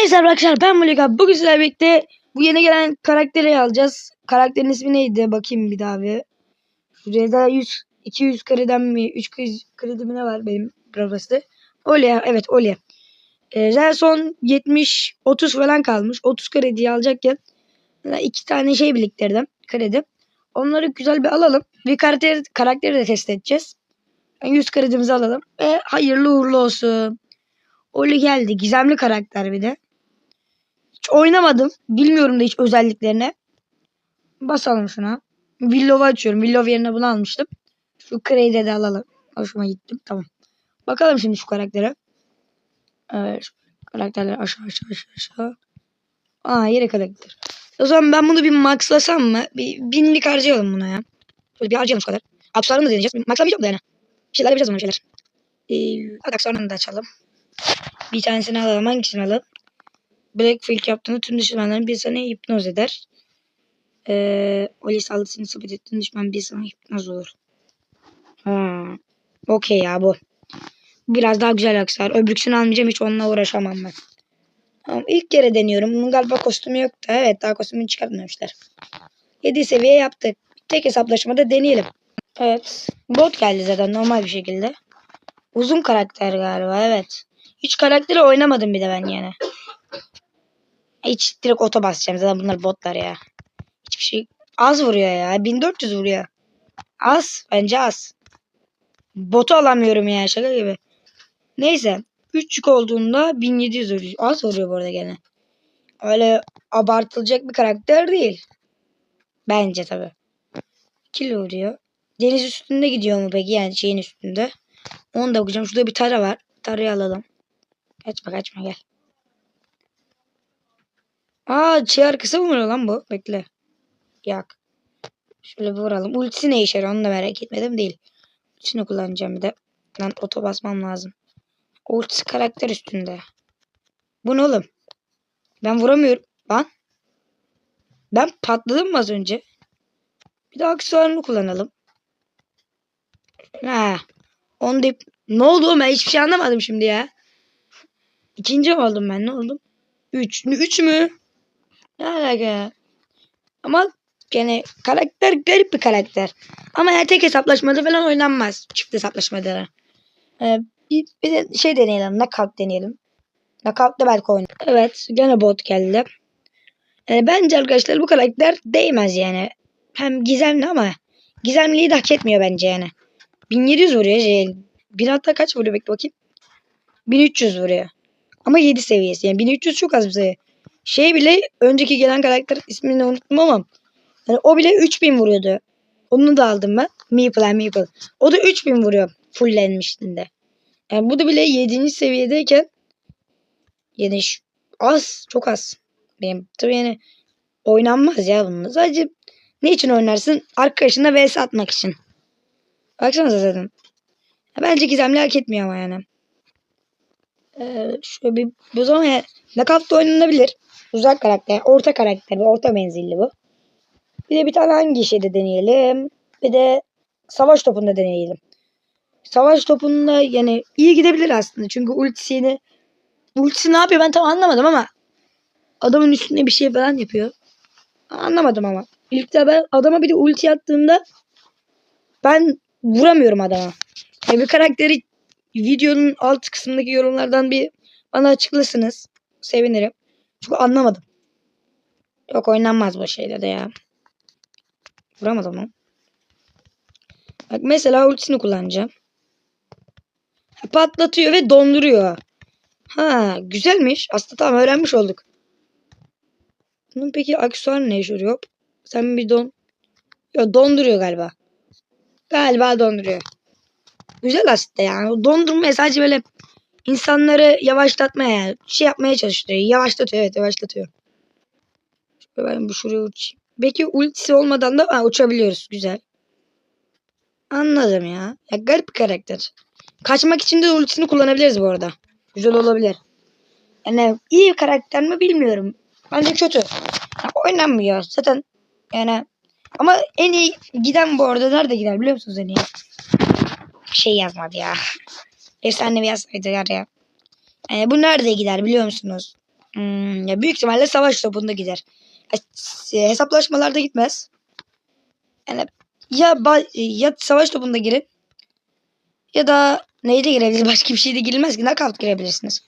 Evet arkadaşlar ben Mulika. Bugün sizlerle birlikte bu yeni gelen karakteri alacağız. Karakterin ismi neydi? Bakayım bir daha bir. Şuraya da 100, 200 krediden mi? 300 kredi mi ne var benim burası? Olya. Evet Olya. Ee, en son 70 30 falan kalmış. 30 krediyi alacakken iki tane şey biriktirdim. Kredi. Onları güzel bir alalım. Bir karakter, karakteri de test edeceğiz. Yani 100 kredimizi alalım. Ve hayırlı uğurlu olsun. Oli geldi. Gizemli karakter bir de. Hiç oynamadım. Bilmiyorum da hiç özelliklerini. Basalım şuna. Willow'u açıyorum. Willow yerine bunu almıştım. Şu Crade'e de alalım. Hoşuma gittim. Tamam. Bakalım şimdi şu karaktere. Evet. Karakterler aşağı aşağı aşağı aşağı. Aa yere karakter. O zaman ben bunu bir maxlasam mı? Bir binlik harcayalım buna ya. Şöyle bir harcayalım şu kadar. Aksuarını da deneyeceğiz. Maxlamayacağım da yani. Bir şeyler yapacağız buna bir şeyler. Ee, hadi aksuarını da açalım. Bir tanesini alalım. Hangisini alalım? Blackfield yaptığında tüm düşmanların bir sana hipnoz eder. Ee, Oli saldırısını sabit ettiğin düşman bir sana hipnoz olur. Ha. Okey ya bu. Biraz daha güzel aksar. Öbürküsünü almayacağım. Hiç onunla uğraşamam ben. Tamam, ilk kere deniyorum. Bunun galiba kostümü yoktu. Evet daha kostümünü çıkartmamışlar. 7 seviye yaptık. Tek hesaplaşmada deneyelim. Evet. Bot geldi zaten normal bir şekilde. Uzun karakter galiba evet. Hiç karakteri oynamadım bir de ben yani. Hiç direkt oto basacağım zaten bunlar botlar ya. Hiçbir şey az vuruyor ya. 1400 vuruyor. Az bence az. Botu alamıyorum ya şaka gibi. Neyse. 3 olduğunda 1700 vuruyor. Az vuruyor bu arada gene. Öyle abartılacak bir karakter değil. Bence tabi. Kilo vuruyor. Deniz üstünde gidiyor mu peki yani şeyin üstünde. Onu da okuyacağım. Şurada bir tara var. Tarayı alalım. Kaçma kaçma gel. Aa şey arkası mı vuruyor lan bu? Bekle. Yak. Şöyle bir vuralım. Ultisi ne işe yarıyor onu da merak etmedim değil. Ultisini kullanacağım bir de. Lan oto basmam lazım. Ultisi karakter üstünde. Bu ne oğlum? Ben vuramıyorum. Lan. Ben patladım mı az önce? Bir de aksesuarını kullanalım. Ha. Onu da ne oldu ben hiçbir şey anlamadım şimdi ya. İkinci oldum ben ne oldum? Üç. Üç mü? Ne alaka ya? Ama gene karakter garip bir karakter. Ama yani tek hesaplaşmada falan oynanmaz. Çift hesaplaşmada. Ee, bir, bir de şey deneyelim. Knockout deneyelim. Knockout'ta belki oynarım. Evet. Gene bot geldi. Yani bence arkadaşlar bu karakter değmez yani. Hem gizemli ama gizemliği de hak etmiyor bence yani. 1700 vuruyor. Şey, bir hatta kaç vuruyor bekle bakayım. 1300 vuruyor. Ama 7 seviyesi. Yani 1300 çok az bir sayı. Şey bile önceki gelen karakter ismini unuttum ama yani o bile 3000 vuruyordu. Onu da aldım ben. Meeple Meeple. O da 3000 vuruyor. Fullenmişliğinde. Yani bu da bile 7. seviyedeyken yani az. Çok az. Benim tabii yani oynanmaz ya bununla. Sadece ne için oynarsın? Arkadaşına vs atmak için. Baksanıza zaten. Bence gizemli hak etmiyor ama yani. Ee, şöyle bir bu zaman ya, da oynanabilir. Uzak karakter, orta karakter ve orta menzilli bu. Bir de bir tane hangi şeyde deneyelim. Bir de savaş topunda deneyelim. Savaş topunda yani iyi gidebilir aslında. Çünkü ultisini ultisi ne yapıyor ben tam anlamadım ama adamın üstünde bir şey falan yapıyor. Anlamadım ama. İlk de ben adama bir de ulti attığında ben vuramıyorum adama. Yani bir karakteri videonun alt kısmındaki yorumlardan bir bana açıklasınız. Sevinirim. Çünkü anlamadım. Yok oynanmaz bu şeyde de ya. Vuramadım lan. Bak mesela ultisini kullanacağım. Patlatıyor ve donduruyor. Ha güzelmiş. Aslında tamam öğrenmiş olduk. Bunun peki aksesuar ne işe yarıyor? Sen bir don... Yok donduruyor galiba. Galiba donduruyor. Güzel aslında yani. Dondurmaya sadece böyle insanları yavaşlatmaya yani şey yapmaya çalışıyor. Yavaşlatıyor evet yavaşlatıyor. Şöyle ben bu şuraya uçayım. Belki ultisi olmadan da ha, uçabiliyoruz. Güzel. Anladım ya. Ya garip bir karakter. Kaçmak için de ultisini kullanabiliriz bu arada. Güzel olabilir. Yani iyi bir karakter mi bilmiyorum. Bence kötü. Ya, oynanmıyor. Zaten yani ama en iyi giden bu arada nerede gider biliyor musunuz en iyi? Şey yazmadı ya. Efsanevi yazsaydı ya. Yani bu nerede gider biliyor musunuz? Hmm, ya büyük ihtimalle savaş topunda gider. S- hesaplaşmalarda gitmez. Yani ya ya savaş topunda girin ya da neyde girebilir? Başka bir şeyde girilmez ki. Knockout girebilirsiniz.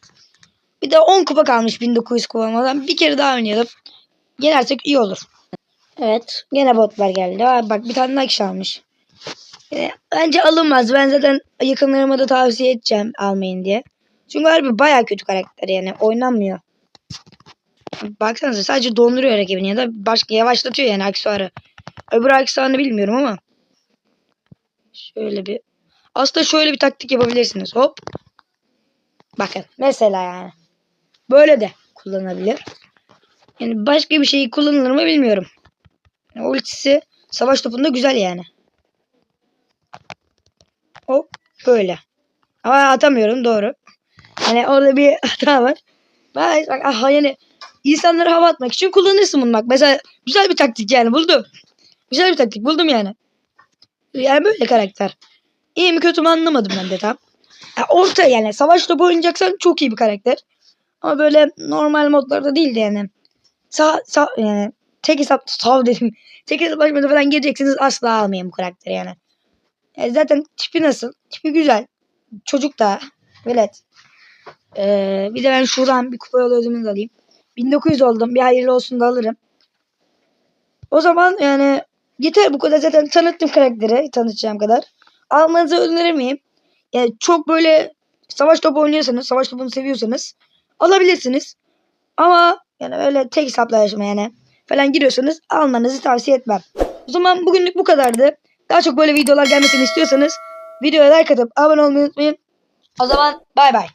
Bir de 10 kupa kalmış 1900 kupa olmadan. Bir kere daha oynayalım. Gelersek iyi olur. Evet. Gene botlar geldi. Aa, bak bir tane daha kişi almış. Yine bence alınmaz. Ben zaten yakınlarıma da tavsiye edeceğim almayın diye. Çünkü harbi baya kötü karakter yani. Oynanmıyor. Baksanıza sadece donduruyor rakibini ya da başka yavaşlatıyor yani aksesuarı. Öbür aksesuarını bilmiyorum ama. Şöyle bir. Aslında şöyle bir taktik yapabilirsiniz. Hop. Bakın mesela yani. Böyle de kullanılabilir. Yani başka bir şey kullanılır mı bilmiyorum. Yani ultisi savaş topunda güzel yani. Hop böyle. Ama atamıyorum doğru. Hani orada bir hata var. Ben bak, aha, yani insanları hava atmak için kullanırsın bunu bak. Mesela güzel bir taktik yani buldum. Güzel bir taktik buldum yani. Yani böyle karakter. İyi mi kötü mü anlamadım ben de tam. Ya orta yani savaş topu oynayacaksan çok iyi bir karakter. Ama böyle normal modlarda değil de yani. Sağ, sağ yani tek hesap sağ dedim. Tek hesaplaşmada falan geleceksiniz asla almayın bu karakteri yani. E, zaten tipi nasıl? Tipi güzel. Çocuk da. Velet. Ee, bir de ben şuradan bir kupa yolu ödümünü alayım. 1900 oldum. Bir hayırlı olsun da alırım. O zaman yani yeter bu kadar zaten tanıttım karakteri. Tanıtacağım kadar. Almanızı önerir? Yani çok böyle savaş topu oynuyorsanız, savaş topunu seviyorsanız alabilirsiniz. Ama yani öyle tek hesaplaşma yani falan giriyorsanız almanızı tavsiye etmem. O zaman bugünlük bu kadardı. Daha çok böyle videolar gelmesini istiyorsanız videoya like atıp abone olmayı unutmayın. O zaman bay bay.